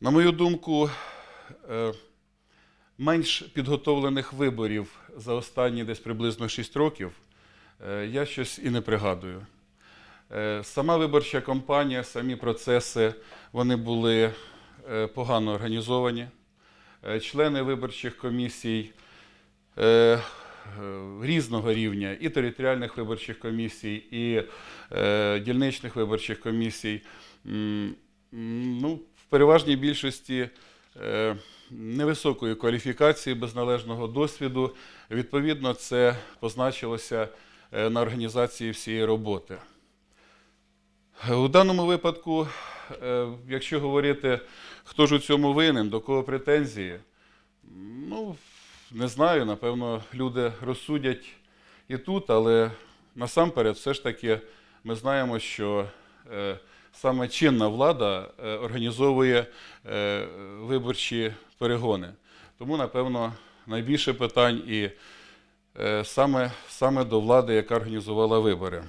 На мою думку, е, менш підготовлених виборів за останні десь приблизно 6 років е, я щось і не пригадую. Е, Сама виборча кампанія, самі процеси, вони були погано організовані. Члени виборчих комісій різного рівня, і територіальних виборчих комісій, і дільничних виборчих комісій, ну, переважній більшості е, невисокої кваліфікації, без належного досвіду. Відповідно, це позначилося е, на організації всієї роботи. У даному випадку, е, якщо говорити, хто ж у цьому винен, до кого претензії, ну, не знаю, напевно, люди розсудять і тут, але насамперед, все ж таки, ми знаємо, що е, саме чинна влада е, організовує е, виборчі перегони. Тому, напевно, найбільше питань і е, саме, саме до влади, яка організувала вибори.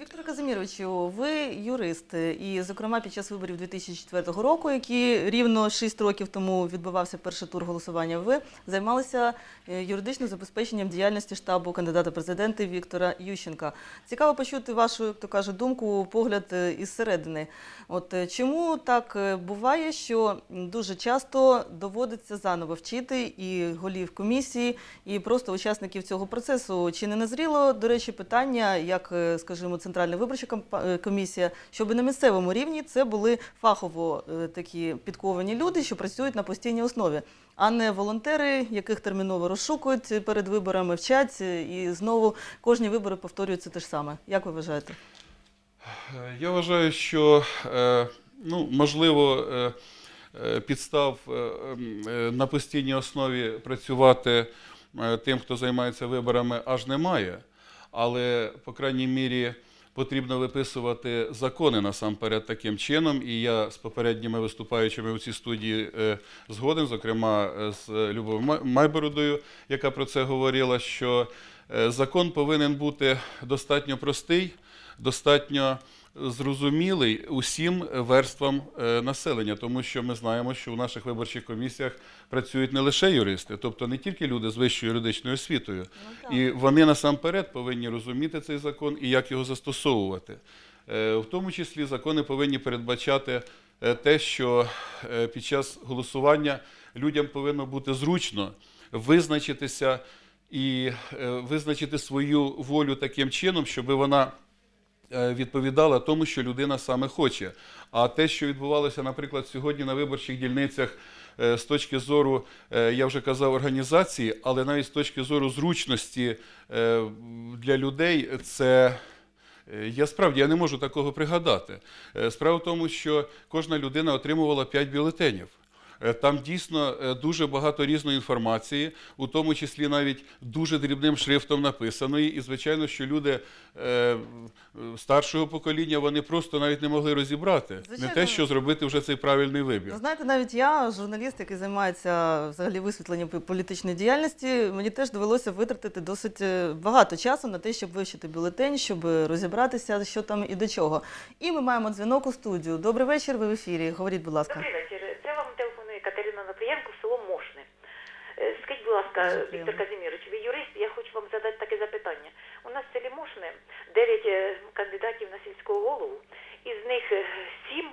Віктор Казиміровичу, ви юрист, і, зокрема, під час виборів 2004 року, які рівно 6 років тому відбувався перший тур голосування, ви займалися е, юридичним забезпеченням діяльності штабу кандидата в президенти Віктора Ющенка. Цікаво почути вашу, як то каже, думку, погляд е, із середини. От е, чому так буває, що дуже часто доводиться заново вчити і голів комісії, і просто учасників цього процесу? Чи не назріло, до речі, питання, як, скажімо, Центральна виборча е, комісія, щоб на місцевому рівні це були фахово е, такі підковані люди, що працюють на постійній основі, а не волонтери, яких терміново розшукують перед виборами, вчать е, і знову кожні вибори повторюються те ж саме. Як ви вважаєте? Я вважаю, що ну, можливо підстав на постійній основі працювати тим, хто займається виборами, аж немає. Але, по крайній мірі, потрібно виписувати закони насамперед таким чином. І я з попередніми виступаючими у цій студії е, згоден, зокрема е, з Любов'ю Майбородою, яка про це говорила, що е, закон повинен бути достатньо простий, достатньо зрозумілий усім верствам е, населення, тому що ми знаємо, що у наших виборчих комісіях працюють не лише юристи, тобто не тільки люди з вищою юридичною освітою. І вони насамперед повинні розуміти цей закон і як його застосовувати. Е, В тому числі закони повинні передбачати е, те, що під час голосування людям повинно бути зручно визначитися і визначити свою волю таким чином, щоб вона відповідала тому, що людина саме хоче. А те, що відбувалося, наприклад, сьогодні на виборчих дільницях е, з точки зору, е, я вже казав, організації, але навіть з точки зору зручності е, для людей, це. Е, Я справді я не можу такого пригадати. Е, Справа в тому, що кожна людина отримувала 5 бюлетенів. Е, Там дійсно е, дуже багато різної інформації, у тому числі навіть дуже дрібним шрифтом написаної. І звичайно, що люди е, старшого покоління вони просто навіть не могли розібрати не те, що зробити вже цей правильний вибір. Знаєте, навіть я, журналіст, який займається взагалі висвітленням політичної діяльності, мені теж довелося витратити досить багато часу на те, щоб вивчити бюлетень, щоб розібратися, що там і до чого. І ми маємо дзвінок у студію. Добрий вечір, ви в ефірі. Говоріть, будь ласка. Добрий вечір. Це вам телефонує Катерина Наплієнко, село Мошне. Е, Скажіть, будь ласка, Віктор приємно. Казимірович, ви юрист, я хочу вам задати таке запитання. У нас в селі Мошне 9 кандидатів на сільського голову, із них 7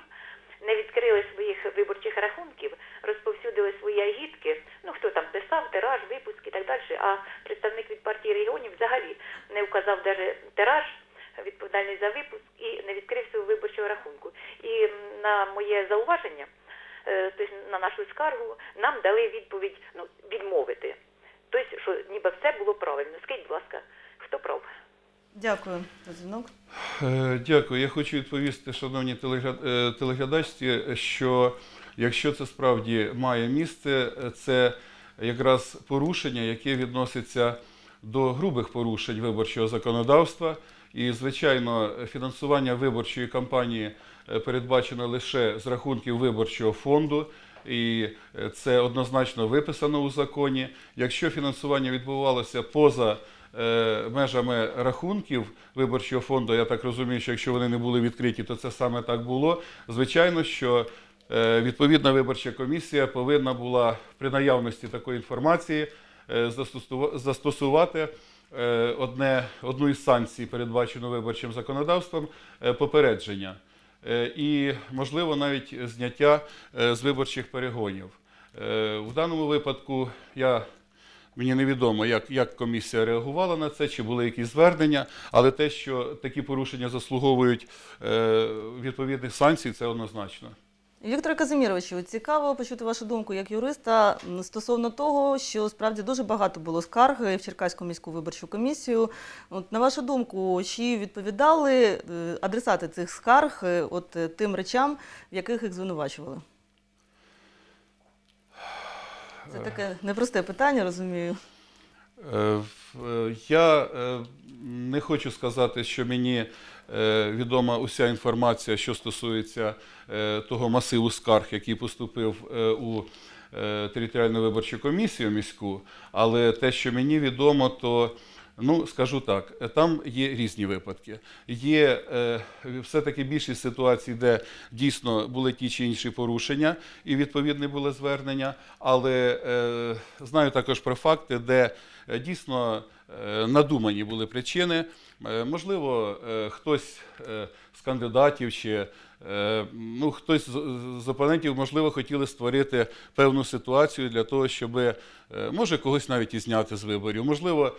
не відкрили своїх виборчих рахунків, розповсюдили свої агітки. Ну хто там писав, тираж, випуск і так далі. А представник від партії регіонів взагалі не вказав навіть тираж, відповідальний за випуск і не відкрив свого виборчого рахунку. І на моє зауваження, е, тобто на нашу скаргу, нам дали відповідь ну, відмовити. Тобто, що ніби все було правильно. Скажіть, будь ласка, хто прав? Дякую за дзвінок. Е, Дякую. Я хочу відповісти, шановні е, телеглядачці, що якщо це справді має місце, це якраз порушення, яке відноситься до грубих порушень виборчого законодавства. І, звичайно, фінансування виборчої кампанії передбачено лише з рахунків виборчого фонду. І е, це однозначно виписано у законі. Якщо фінансування відбувалося поза е, межами рахунків виборчого фонду, я так розумію, що якщо вони не були відкриті, то це саме так було. Звичайно, що е, відповідна виборча комісія повинна була при наявності такої інформації е, застосувати е, одне, одну із санкцій, передбачену виборчим законодавством, е, попередження. Е, І, можливо, навіть зняття е, з виборчих перегонів. Е, В даному випадку я Мені невідомо, як, як комісія реагувала на це, чи були якісь звернення, але те, що такі порушення заслуговують відповідних санкцій, це однозначно. Віктор Казиміровичу, цікаво почути вашу думку як юриста стосовно того, що справді дуже багато було скарг в Черкаську міську виборчу комісію. От на вашу думку, чи відповідали е, адресати цих скарг е, от е, тим речам, в яких їх звинувачували? Це таке непросте питання, розумію. Я не хочу сказати, що мені е, відома уся інформація, що стосується е, того масиву скарг, який поступив е, у територіальну виборчу комісію міську, але те, що мені відомо, то Ну, скажу так, е, там є різні випадки. Є е, все-таки більшість ситуацій, де дійсно були ті чи інші порушення, і відповідне було звернення. Але е, знаю також про факти, де е, дійсно е, надумані були причини. Е, можливо, е, хтось е, з кандидатів чи е, ну, хтось з, опонентів, можливо, хотіли створити певну ситуацію для того, щоб може когось навіть і зняти з виборів. Можливо,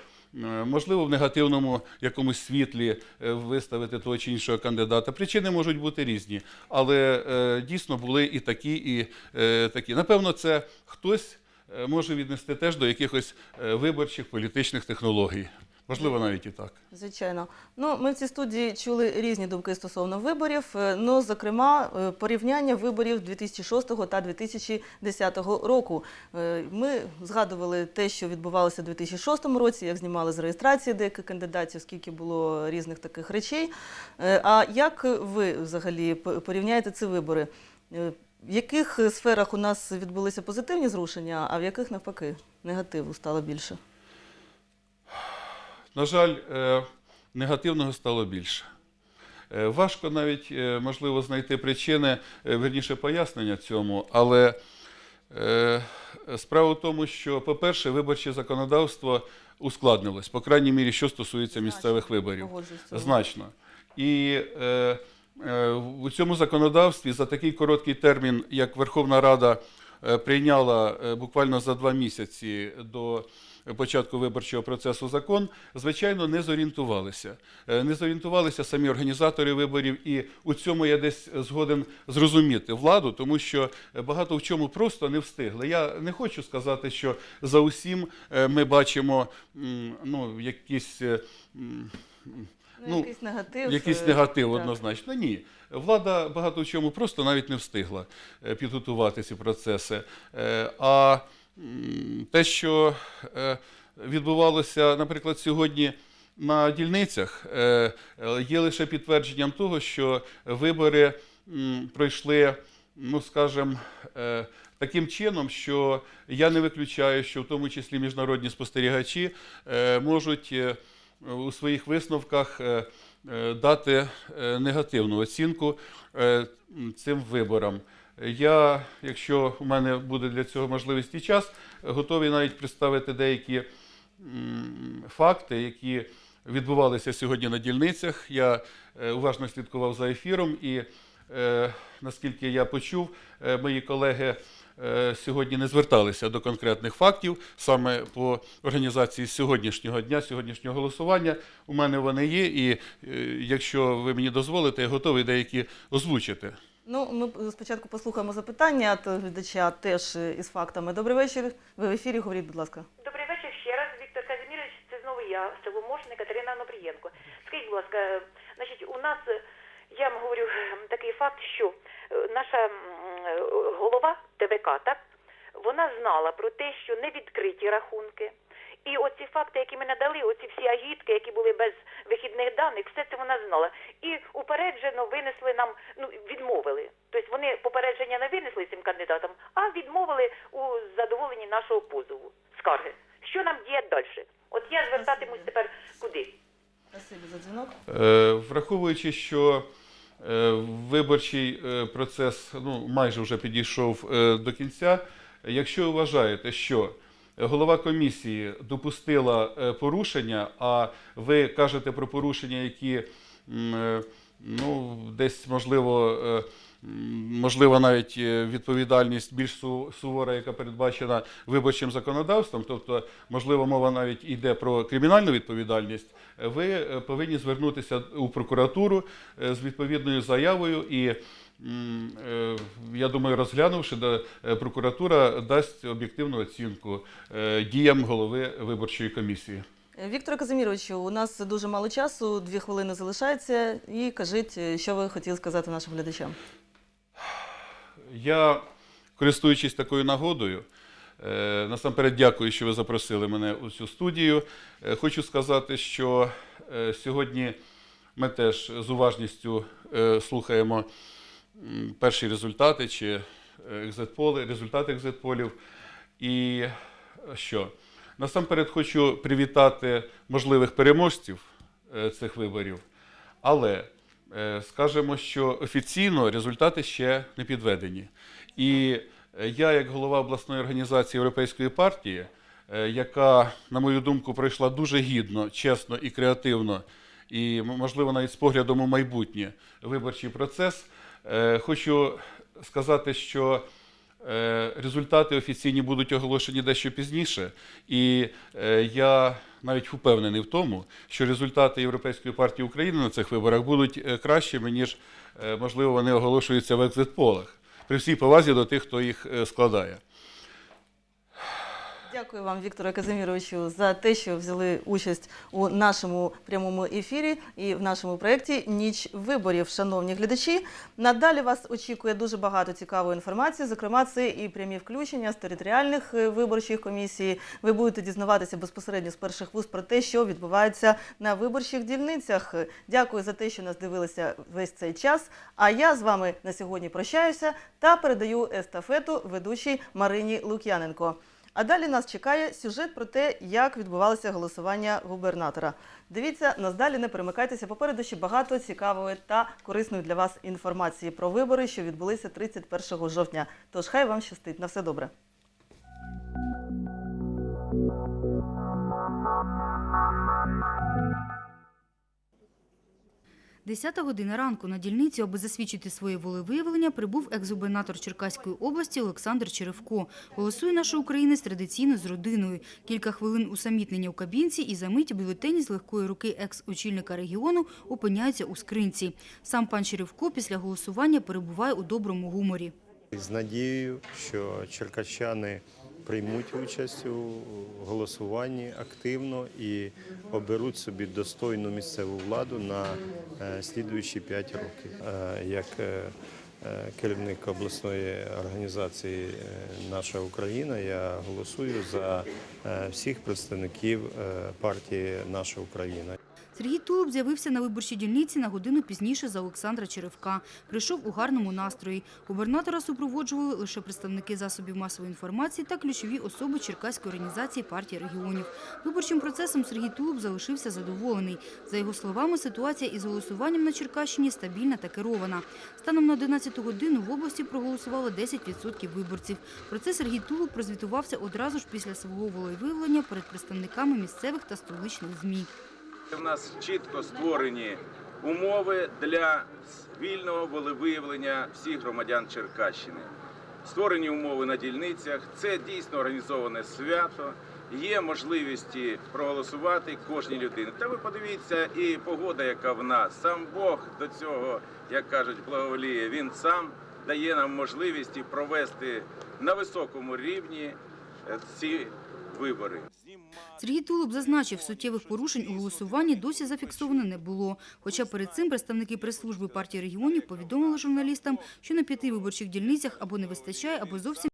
Можливо, в негативному якомусь світлі е, виставити того чи іншого кандидата. Причини можуть бути різні, але е, дійсно були і такі, і е, такі. Напевно, це хтось е, може віднести теж до якихось е, виборчих політичних технологій. Можливо, навіть і так. Звичайно. Ну, ми в цій студії чули різні думки стосовно виборів. е, Ну, зокрема, е, порівняння виборів 2006 та 2010 року. Е, Ми згадували те, що відбувалося у 2006 році, як знімали з реєстрації деяких кандидатів, скільки було різних таких речей. А як ви взагалі порівняєте ці вибори? В яких сферах у нас відбулися позитивні зрушення, а в яких навпаки негативу стало більше? На жаль, е, негативного стало більше. Е, Важко навіть е, можливо знайти причини, верніше пояснення цьому, але справа в тому, що, по-перше, виборче законодавство ускладнилось, по крайній мірі, що стосується місцевих виборів. Значно. І е, е, у цьому законодавстві за такий короткий термін, як Верховна Рада прийняла буквально за два місяці до початку виборчого процесу закон, звичайно, не зорієнтувалися. Е, Не зорієнтувалися самі організатори виборів, і у цьому я десь згоден зрозуміти владу, тому що багато в чому просто не встигли. Я не хочу сказати, що за усім е, ми бачимо ну, якісь. е, Ну, якийсь негатив. Якийсь негатив так. однозначно. Ні. Влада багато в чому просто навіть не встигла підготувати ці процеси. А те, що е, відбувалося, наприклад, сьогодні на дільницях, е, є лише підтвердженням того, що вибори пройшли, ну скажімо, е, таким чином, що я не виключаю, що в тому числі міжнародні спостерігачі можуть. у своїх висновках дати негативну оцінку цим виборам. Я, якщо у мене буде для цього можливість і час, готовий навіть представити деякі факти, які відбувалися сьогодні на дільницях. Я е, уважно слідкував за ефіром, і е, наскільки я почув, е, мої колеги сьогодні не зверталися до конкретних фактів саме по організації сьогоднішнього дня, сьогоднішнього голосування. У мене вони є, і якщо ви мені дозволите, я готовий деякі озвучити. Ну, ми спочатку послухаємо запитання від глядача теж е, із фактами. Добрий вечір. Ви в ефірі, говоріть, будь ласка. Добрий вечір ще раз, Віктор Казимірович, це знову я, село Катерина Нопрієнко. Скажіть, будь ласка, е, значить, у нас, е, я вам говорю е, такий факт, що е, наша е, голова ТВК, так, вона знала про те, що не відкриті рахунки. І оці факти, які ми надали, оці всі агітки, які були без вихідних даних, все це вона знала. І упереджено винесли нам, ну відмовили. Тобто вони попередження не винесли цим кандидатам, а відмовили у задоволенні нашого позову, скарги. Що нам діяти далі? От я звертатимусь тепер куди? Спасибі за дзвінок. Е, Враховуючи, що Е, Виборчий е, процес ну, майже вже підійшов е, до кінця. Якщо ви вважаєте, що голова комісії допустила е, порушення, а ви кажете про порушення, які е, ну, десь можливо. е, Можливо, навіть відповідальність більш сувора, яка передбачена виборчим законодавством, тобто, можливо, мова навіть йде про кримінальну відповідальність, ви повинні звернутися у прокуратуру з відповідною заявою і. Е, Я думаю, розглянувши, е, прокуратура дасть об'єктивну оцінку е, діям голови виборчої комісії. Віктор Казиміровичу, у нас дуже мало часу, дві хвилини залишається. І кажіть, що ви хотіли сказати нашим глядачам. Я, користуючись такою нагодою, насамперед дякую, що ви запросили мене у цю студію. Хочу сказати, що сьогодні ми теж з уважністю слухаємо перші результати чи е, екзитполи, результати екзитполів. І е, що? Насамперед хочу привітати можливих переможців е, цих виборів, але скажемо, що офіційно результати ще не підведені. І я, як голова обласної організації Європейської партії, яка, на мою думку, пройшла дуже гідно, чесно і креативно, і, можливо, навіть з поглядом у майбутнє виборчий процес, хочу сказати, що Е, Результати офіційні будуть оголошені дещо пізніше, і е, я навіть впевнений в тому, що результати Європейської партії України на цих виборах будуть е, кращими, ніж е, можливо вони оголошуються в екзитполах. При всій повазі до тих, хто їх е, складає. Дякую вам, Вікторе Казиміровичу, за те, що взяли участь у нашому прямому ефірі і в нашому проєкті Ніч виборів, шановні глядачі. Надалі вас очікує дуже багато цікавої інформації. Зокрема, це і прямі включення з територіальних е, виборчих комісій. Ви будете дізнаватися безпосередньо з перших вуст про те, що відбувається на виборчих дільницях. Дякую за те, що нас дивилися весь цей час. А я з вами на сьогодні прощаюся та передаю естафету ведучій Марині Лук'яненко. А далі нас чекає сюжет про те, як відбувалося голосування губернатора. Дивіться, нас далі не перемикайтеся. Попереду ще багато цікавої та корисної для вас інформації про вибори, що відбулися 31 жовтня. Тож хай вам щастить. На все добре. Десята година ранку на дільницю, аби засвідчити своє волевиявлення, прибув екс-губернатор Черкаської області Олександр Черевко. Голосує наша Україна традиційно з родиною. Кілька хвилин усамітнення у кабінці і за мить бюлетені з легкої руки екс-очільника регіону опиняються у скринці. Сам пан Черевко після голосування перебуває у доброму гуморі. З надією, що черкащани приймуть участь у голосуванні активно і оберуть собі достойну місцеву владу на е, слідуючі 5 років. Е, Як е, керівник обласної організації Наша Україна я голосую за всіх представників партії Наша Україна. Сергій Тулуб з'явився на виборчій дільниці на годину пізніше за Олександра Черевка. Прийшов у гарному настрої. Губернатора супроводжували лише представники засобів масової інформації та ключові особи Черкаської організації партії регіонів. Виборчим процесом Сергій Тулуб залишився задоволений. За його словами, ситуація із голосуванням на Черкащині стабільна та керована. Станом на 11 годину в області проголосувало 10% виборців. Про це Сергій Тулуб прозвітувався одразу ж після свого волевиявлення перед представниками місцевих та столичних ЗМІ. У нас чітко створені умови для вільного волевиявлення всіх громадян Черкащини. Створені умови на дільницях. Це дійсно організоване свято. Є можливості проголосувати кожній людині. Та ви подивіться, і погода, яка в нас. Сам Бог до цього, як кажуть, благоволіє. Він сам дає нам можливість провести на високому рівні ці вибори. Сергій Тулуб зазначив, суттєвих порушень у голосуванні досі зафіксовано не було. Хоча перед цим представники прес-служби партії регіонів повідомили журналістам, що на п'яти виборчих дільницях або не вистачає, або зовсім